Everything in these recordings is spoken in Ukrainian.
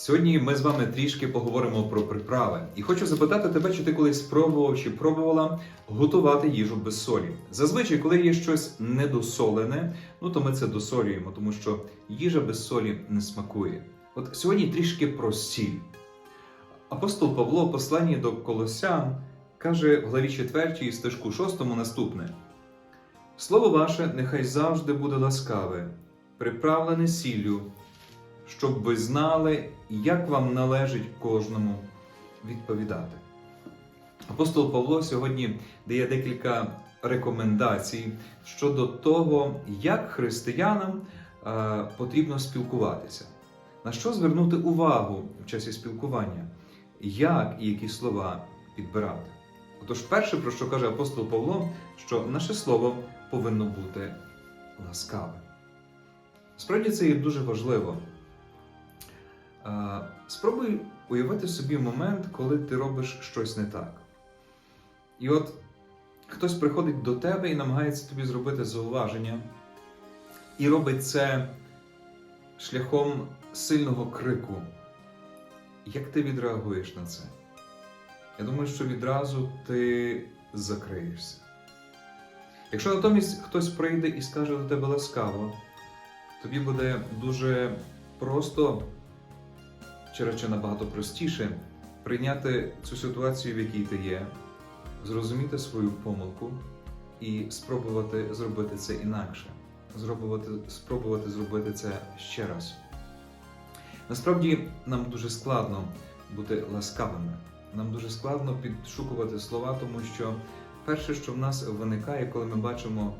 Сьогодні ми з вами трішки поговоримо про приправи. І хочу запитати тебе, чи ти колись спробував чи пробувала готувати їжу без солі. Зазвичай, коли є щось недосолене, ну то ми це досолюємо, тому що їжа без солі не смакує. От сьогодні трішки про сіль. Апостол Павло, в посланні до Колосян, каже в главі 4 стежку 6 наступне: Слово ваше нехай завжди буде ласкаве, приправлене сіллю, щоб ви знали, як вам належить кожному відповідати. Апостол Павло сьогодні дає декілька рекомендацій щодо того, як християнам е, потрібно спілкуватися, на що звернути увагу в часі спілкування, як і які слова підбирати. Отож, перше, про що каже апостол Павло, що наше слово повинно бути ласкаве. Справді це є дуже важливо. Спробуй уявити собі момент, коли ти робиш щось не так. І от хтось приходить до тебе і намагається тобі зробити зауваження, і робить це шляхом сильного крику. Як ти відреагуєш на це? Я думаю, що відразу ти закриєшся. Якщо натомість хтось прийде і скаже до тебе ласкаво, тобі буде дуже просто, чи радше набагато простіше, прийняти цю ситуацію, в якій ти є, зрозуміти свою помилку і спробувати зробити це інакше, спробувати, спробувати зробити це ще раз. Насправді нам дуже складно бути ласкавими. Нам дуже складно підшукувати слова, тому що перше, що в нас виникає, коли ми бачимо,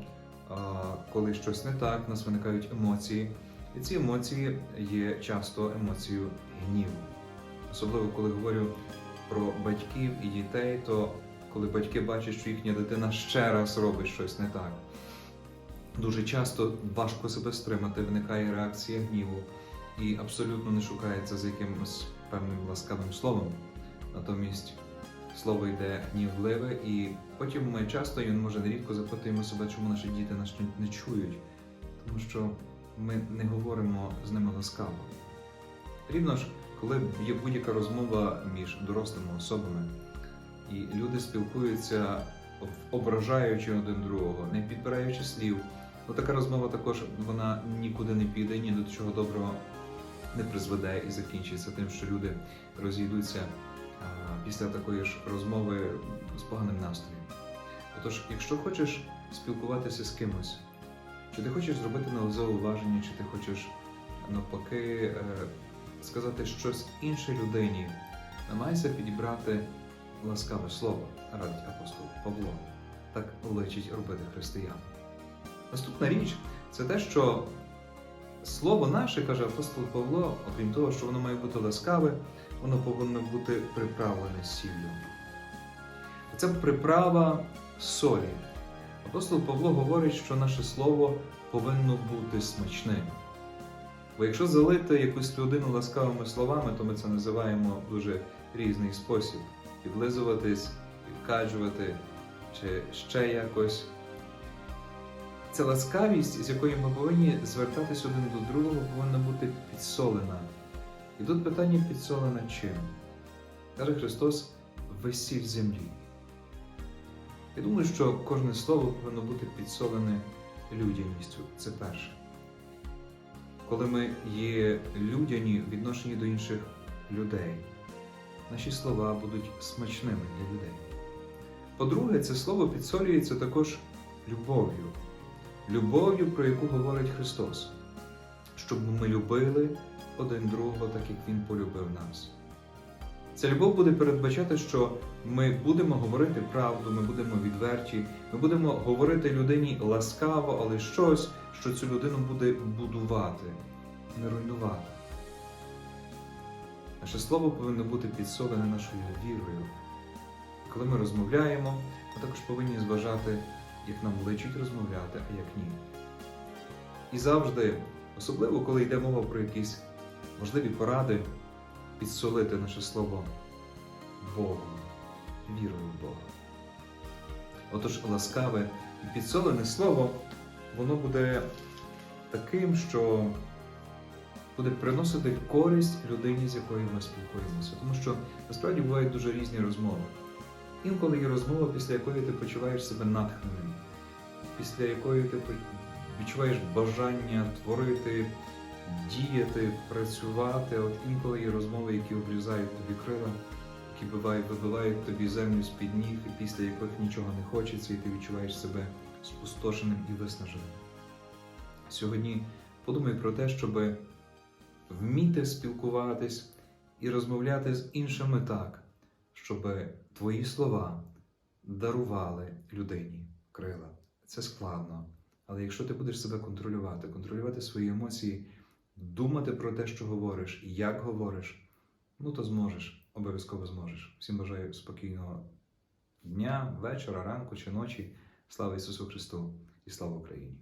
коли щось не так, в нас виникають емоції. І ці емоції є часто емоцією гніву. Особливо коли говорю про батьків і дітей, то коли батьки бачать, що їхня дитина ще раз робить щось не так. Дуже часто важко себе стримати, виникає реакція гніву і абсолютно не шукається за якимось певним ласкавим словом. Натомість слово йде гнівливе, і потім ми часто і може нерідко запитуємо себе, чому наші діти нас не чують, тому що ми не говоримо з ними ласкаво. Рівно ж, коли є будь-яка розмова між дорослими особами, і люди спілкуються, ображаючи один другого, не підбираючи слів, то така розмова також вона нікуди не піде, ні до чого доброго не призведе і закінчиться тим, що люди розійдуться після такої ж розмови з поганим настроєм. Отож, якщо хочеш спілкуватися з кимось, чи ти хочеш зробити нове зауваження, чи ти хочеш навпаки е, сказати щось іншій людині, намагайся підібрати ласкаве слово, радить апостол Павло. Так личить робити християн. Наступна річ це те, що слово наше, каже апостол Павло, окрім того, що воно має бути ласкаве, воно повинно бути приправлене сіллю. Це приправа солі. Апостол Павло говорить, що наше слово повинно бути смачним. Бо якщо залити якусь людину ласкавими словами, то ми це називаємо в дуже різний спосіб: підлизуватись, підкаджувати чи ще якось. Ця ласкавість, з якою ми повинні звертатись один до другого, повинна бути підсолена. І тут питання підсолена чим? Каже Христос, весіль землі. Я думаю, що кожне слово повинно бути підсолене людяністю. Це перше. Коли ми є людяні в відношенні до інших людей, наші слова будуть смачними для людей. По-друге, це слово підсолюється також любов'ю. Любов'ю, про яку говорить Христос, щоб ми любили один другого, так як Він полюбив нас. Ця любов буде передбачати, що ми будемо говорити правду, ми будемо відверті, ми будемо говорити людині ласкаво, але щось, що цю людину буде будувати, не руйнувати. Наше слово повинно бути підсолене нашою вірою. Коли ми розмовляємо, ми також повинні зважати, як нам личить розмовляти, а як ні. І завжди, особливо коли йде мова про якісь можливі поради, підсолити наше слово Богом, вірою в Бога. Отож, ласкаве і підсолене слово, воно буде таким, що буде приносити користь людині, з якою ми спілкуємося. Тому що насправді бувають дуже різні розмови. Інколи є розмова, після якої ти почуваєш себе натхненим, після якої ти відчуваєш бажання творити, діяти, працювати. От інколи є розмови, які обрізають тобі крила, які бувають, вибивають тобі землю з-під ніг, і після яких нічого не хочеться, і ти відчуваєш себе спустошеним і виснаженим. Сьогодні подумай про те, щоб вміти спілкуватись і розмовляти з іншими так, щоб твої слова дарували людині крила. Це складно. Але якщо ти будеш себе контролювати, контролювати свої емоції, думати про те, що говориш, як говориш, ну то зможеш, обов'язково зможеш. Всім бажаю спокійного дня, вечора, ранку чи ночі. Слава Ісусу Христу і слава Україні!